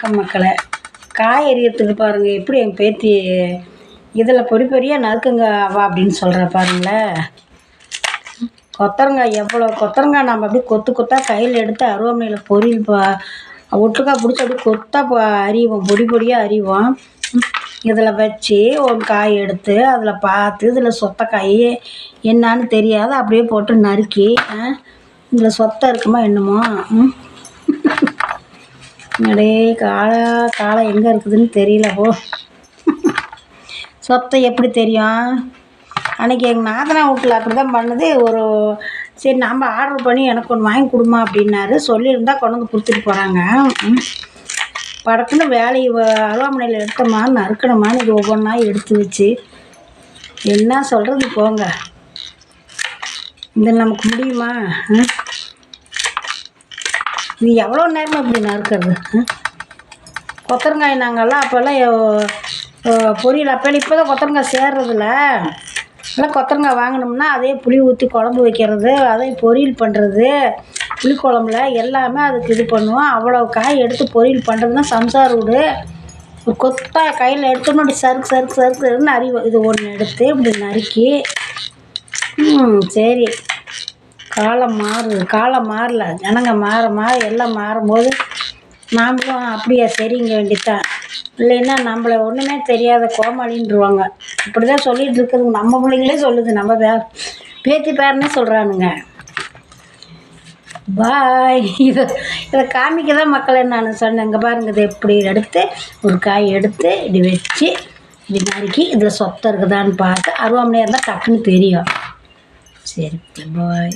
வணக்கம் மக்களை. காய் எறியறதுக்கு பாருங்கள் எப்படி என் பேத்தி இதில் பொடி பொடியாக நறுக்குங்க வா அப்படின்னு சொல்கிற பாருங்களேன் கொத்தரங்காய் எவ்வளோ கொத்தரங்காய் நம்ம அப்படியே கொத்து கொத்தாக கையில் எடுத்து அருவாமனையில் பொரியல் பா ஒட்டுக்கா பிடிச்சி அப்படியே கொத்தாக அறிவோம் பொடி பொடியாக அரிவோம். இதில் வச்சு ஒரு காய் எடுத்து அதில் பார்த்து இதில் சொத்த காய் என்னான்னு தெரியாது அப்படியே போட்டு நறுக்கி இதில் சொத்தை இருக்குமா என்னமோ அடே காலா காலை எங்கே இருக்குதுன்னு தெரியல ஓ சொத்தை எப்படி தெரியும்? அன்றைக்கி எங்கள் நாதனா வீட்டில் அப்படி தான் பண்ணுது. ஒரு சரி நம்ம ஆர்டர் பண்ணி எனக்கு ஒன்று வாங்கி கொடுமா அப்படின்னாரு. சொல்லியிருந்தா கொண்டு வந்து கொடுத்துட்டு போகிறாங்க படக்குன்னு வேலையை அருவாமனையில் எடுத்தோமா நறுக்கணுமான்னு இது ஒவ்வொன்றா எடுத்து வச்சு. என்ன சொல்கிறது போங்க. இது நமக்கு முடியுமா? ம். இது எவ்வளோ நேரம் இப்படி நறுக்கிறது? கொத்தரங்காய் நாங்கள்லாம் அப்போல்லாம் பொரியல். அப்போ இப்போ தான் கொத்தரங்காய் சேர்றதில்ல. எல்லாம் கொத்தரங்காய் வாங்கினோம்னா அதே புளி ஊற்றி குழம்பு வைக்கிறது அதே பொரியல் பண்ணுறது புளிக்குழம்புல எல்லாமே அதுக்கு இது பண்ணுவோம். அவ்வளோ காய் எடுத்து பொரியல் பண்ணுறதுன்னா சம்சார் வீடு. ஒரு கொத்தா கையில் எடுத்தோம்னா அப்படி சறுக்கு சறுக்கு சறுக்குன்னு அறிவு இது ஒன்று எடுத்து இப்படி நறுக்கி சரி. காலம் மாறுது காலம் மாறல. ஜனங்க மாற மாற எல்லாம் மாறும்போது நாமளும் அப்படியே சரிங்க வேண்டித்தான் இல்லைன்னா நம்மள ஒன்றுமே தெரியாத கோமாளின்ருவாங்க இப்படி தான் சொல்லிகிட்டு இருக்குது. நம்ம பிள்ளைங்களே சொல்லுது. நம்ம பே பேத்தி பேரனே சொல்கிறானுங்க பாய். இதை இதை காமிக்க தான் மக்களை நான் சொன்னேன். இங்கே பாருங்க இதை இப்படி எடுத்து ஒரு காய் எடுத்து இப்படி வச்சு இப்படி நறுக்கி இதில் சொத்தை இருக்குதான்னு பார்த்து அருவாமனையாக இருந்தால் டக்குன்னு தெரியும். சரி பாய்.